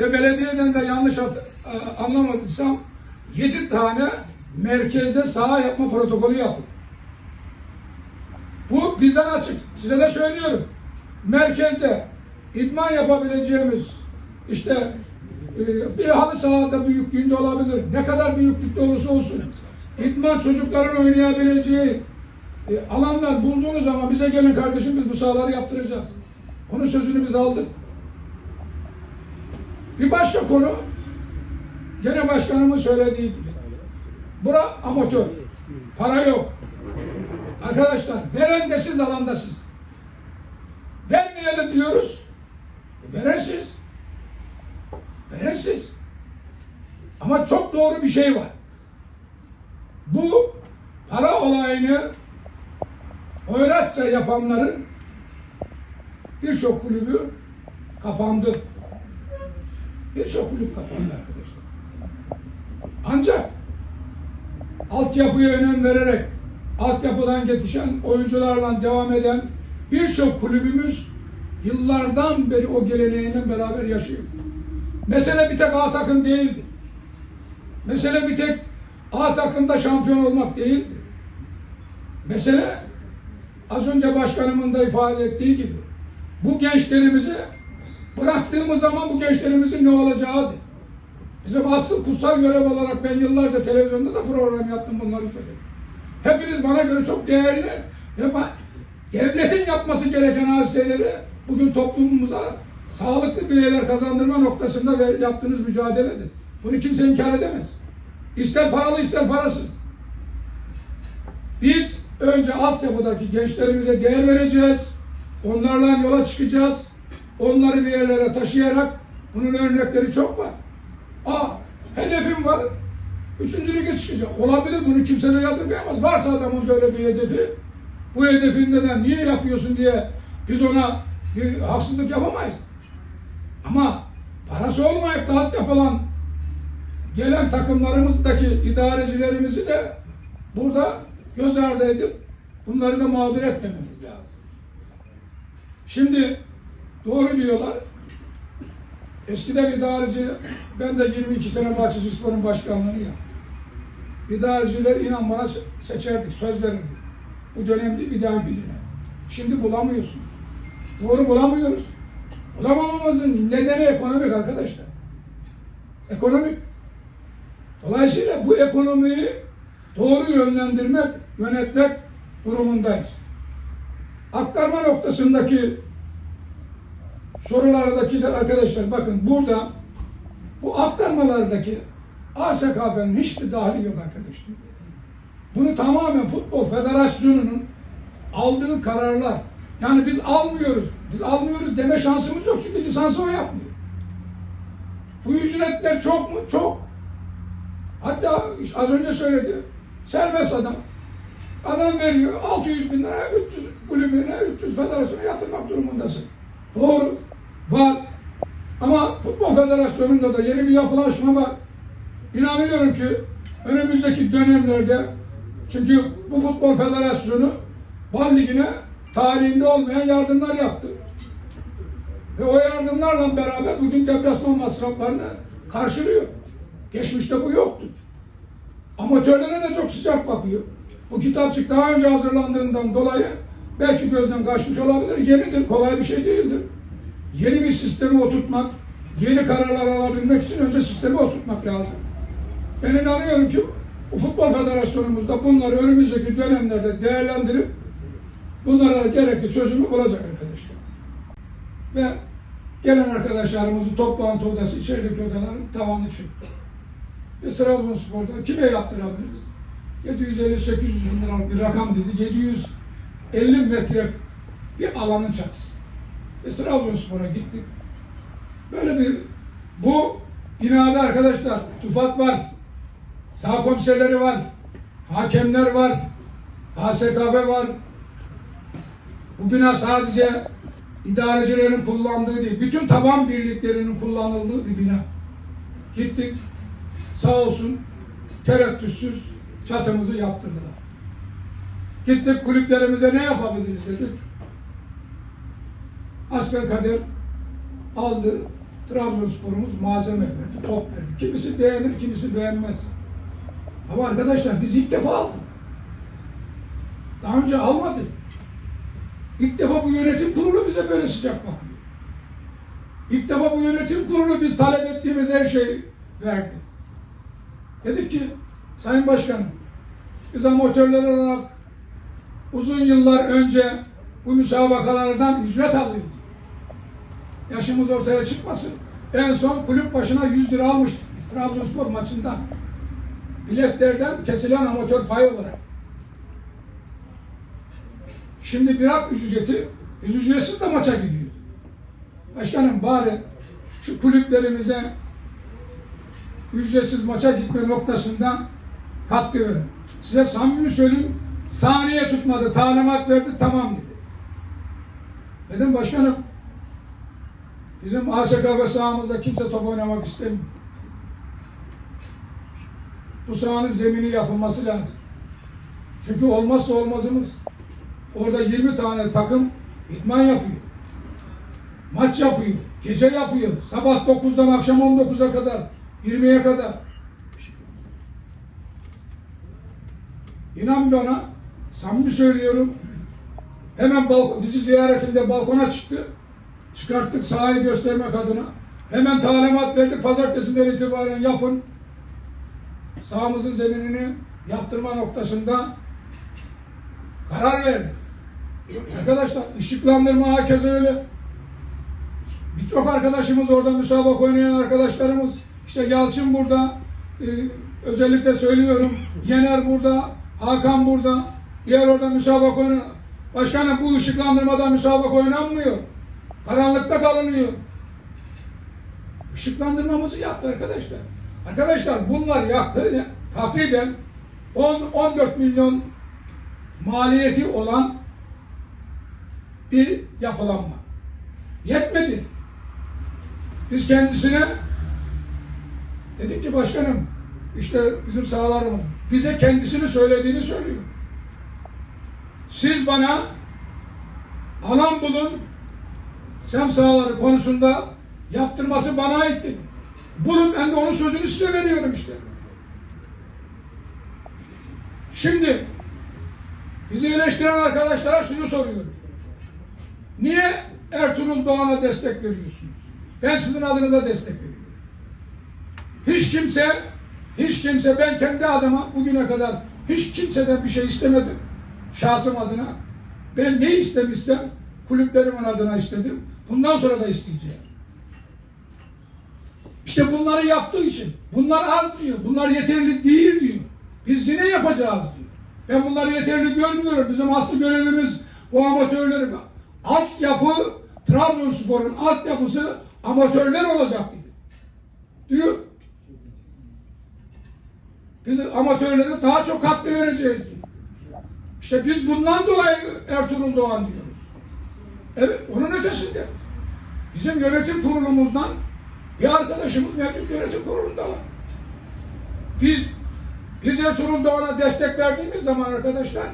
ve belediyeden de yanlış anlamadıysam 7 tane merkezde saha yapma protokolü yapıldı. Bu bizden açık. Size de söylüyorum. Merkezde idman yapabileceğimiz işte e, bir halı sahada büyüklüğünde olabilir. Ne kadar büyüklükte olursa olsun. İdman çocukların oynayabileceği e, alanlar bulduğunuz zaman bize gelin kardeşim biz bu sahaları yaptıracağız. Onun sözünü biz aldık. Bir başka konu gene başkanımın söylediği gibi. Bura amatör. Para yok. Arkadaşlar veren de siz alan da siz. Vermeyelim diyoruz. E, veren siz. Veren siz. Ama çok doğru bir şey var. Bu para olayını hoyratça yapanların birçok kulübü kapandı. Birçok kulüp kapandı arkadaşlar. Ancak altyapıya önem vererek altyapıdan yetişen oyuncularla devam eden birçok kulübümüz yıllardan beri o geleneğiyle beraber yaşıyor. Mesele bir tek A takım değildi. Mesele bir tek A takımda şampiyon olmak değildi. Mesele az önce başkanımın da ifade ettiği gibi bu gençlerimizi bıraktığımız zaman bu gençlerimizin ne olacağıydı. Bizim asıl kutsal görev olarak ben yıllarca televizyonda da program yaptım bunları söyledim. Hepiniz bana göre çok değerli ve devletin yapması gereken hadiseleri bugün toplumumuza sağlıklı bireyler kazandırma noktasında ve yaptığınız mücadeledir. Bunu kimse inkar edemez. İster paralı ister parasız. Biz önce altyapıdaki gençlerimize değer vereceğiz. Onlarla yola çıkacağız. Onları bir yerlere taşıyarak bunun örnekleri çok var. Aa, hedefim var. Üçüncü lige çıkacak. Olabilir bunu kimse de yadırgayamaz. Varsa adamın böyle bir hedefi. Bu hedefin neden niye yapıyorsun diye biz ona bir haksızlık yapamayız. Ama parası olmayıp da alt yapılan gelen takımlarımızdaki idarecilerimizi de burada göz ardı edip bunları da mağdur etmememiz lazım. Şimdi doğru diyorlar. Eskiden idareci, ben de 22 sene Bahçeci Spor'un başkanlığını yaptım. İdareciler inan bana se- seçerdik, söz verirdik. Bu dönem değil, bir daha bir. Şimdi bulamıyorsunuz. Doğru bulamıyoruz. Bulamamamızın nedeni ekonomik arkadaşlar. Ekonomik. Dolayısıyla bu ekonomiyi doğru yönlendirmek, yönetmek durumundayız. Aktarma noktasındaki sorulardaki de arkadaşlar bakın burada bu aktarmalardaki ASKF'nin hiçbir dahili yok arkadaşlar. Bunu tamamen Futbol Federasyonu'nun aldığı kararlar. Yani biz almıyoruz. Biz almıyoruz deme şansımız yok çünkü lisansı o yapmıyor. Bu ücretler çok mu? Çok. Hatta az önce söyledi. Serbest adam. Adam veriyor 600 bin lira 300 kulübüne 300 federasyona yatırmak durumundasın. Doğru. Var. Ama Futbol Federasyonu'nda da yeni bir yapılaşma var. İnanıyorum ki önümüzdeki dönemlerde çünkü bu Futbol Federasyonu Bal Ligi'ne tarihinde olmayan yardımlar yaptı. Ve o yardımlarla beraber bugün deplasman masraflarını karşılıyor. Geçmişte bu yoktu. Amatörlere de çok sıcak bakıyor. Bu kitapçık daha önce hazırlandığından dolayı belki gözden kaçmış olabilir. Yenidir, kolay bir şey değildir. Yeni bir sistemi oturtmak, yeni kararlar alabilmek için önce sistemi oturtmak lazım. Ben inanıyorum ki Futbol Federasyonumuz da bunları önümüzdeki dönemlerde değerlendirip bunlara gerekli çözümü bulacak arkadaşlar. Ve gelen arkadaşlarımızın toplantı odası, içerideki odaların tavanı çöktü. Biz Trabzonspor'da kime yaptırabiliriz? 750-800 bin liralık bir rakam dedi. 750 metre bir alanın çatısı. Biz Trabzonspor'a gittik. Böyle bir bu binada arkadaşlar tufat var. Sağ komiserleri var. Hakemler var. HSKB var. Bu bina sadece idarecilerin kullandığı değil, bütün taban birliklerinin kullanıldığı bir bina. Gittik, sağ olsun tereddütsüz çatımızı yaptırdılar. Gittik kulüplerimize ne yapabiliriz dedik. Asbel Kader aldı, Trabzonspor'umuz malzeme verdi, top verdi. Kimisi beğenir, kimisi beğenmez. Ama arkadaşlar biz ilk defa aldık. Daha önce almadık. İlk defa bu yönetim kurulu bize böyle sıcak bakıyor. İlk defa bu yönetim kurulu biz talep ettiğimiz her şeyi verdi. Dedik ki, Sayın Başkanım, biz amatörler olarak uzun yıllar önce bu müsabakalardan ücret alıyorduk. Yaşımız ortaya çıkmasın. En son kulüp başına 100 lira almıştık Trabzonspor maçından. Biletlerden kesilen amatör pay olarak. Şimdi bırak ücreti, biz ücretsiz de maça gidiyoruz. Başkanım bari şu kulüplerimize ücretsiz maça gitme noktasında katkı verin. Size samimi söyleyeyim, saniye tutmadı, talimat verdi, tamam dedi. Dedim başkanım, bizim ASKB sahamızda kimse top oynamak istemiyor. Bu sahanın zemini yapılması lazım. Çünkü olmazsa olmazımız. Orada 20 tane takım idman yapıyor. Maç yapıyor. Gece yapıyor. Sabah 9'dan akşam 19'a kadar. 20'ye kadar. İnan bana samimi söylüyorum. Hemen balkon, bizi ziyaretinde balkona çıktı. Çıkarttık sahayı göstermek adına. Hemen talimat verdik. Pazartesinden itibaren yapın. Sahamızın zeminini yaptırma noktasında karar verdik. Arkadaşlar ışıklandırma herkese öyle. Birçok arkadaşımız orada müsabak oynayan arkadaşlarımız. İşte Yalçın burada. Ee, özellikle söylüyorum. Yener burada. Hakan burada. Diğer orada müsabak oynayan. Başkanım bu ışıklandırmada müsabak oynanmıyor. Karanlıkta kalınıyor. Işıklandırmamızı yaptı arkadaşlar. Arkadaşlar bunlar yaptı takriben 10-14 milyon maliyeti olan bir yapılanma. Yetmedi. Biz kendisine dedik ki başkanım işte bizim sahalarımız bize kendisini söylediğini söylüyor. Siz bana alan bulun sem sahaları konusunda yaptırması bana aitti. Bulun ben de onun sözünü size veriyorum işte. Şimdi bizi eleştiren arkadaşlara şunu soruyorum. Niye Ertuğrul Doğan'a destek veriyorsunuz? Ben sizin adınıza destek veriyorum. Hiç kimse, hiç kimse ben kendi adıma bugüne kadar hiç kimseden bir şey istemedim. Şahsım adına. Ben ne istemişsem kulüplerimin adına istedim. Bundan sonra da isteyeceğim. İşte bunları yaptığı için bunlar az diyor, bunlar yeterli değil diyor. Biz yine yapacağız diyor. Ben bunları yeterli görmüyorum. Bizim aslı görevimiz bu amatörleri altyapı Trabzonspor'un altyapısı amatörler olacak dedi. Diyor. Biz amatörlere daha çok katkı vereceğiz diyor. İşte biz bundan dolayı Ertuğrul Doğan diyoruz. Evet, onun ötesinde. Bizim yönetim kurulumuzdan bir arkadaşımız mevcut yönetim kurulunda var. Biz biz Ertuğrul Doğan'a destek verdiğimiz zaman arkadaşlar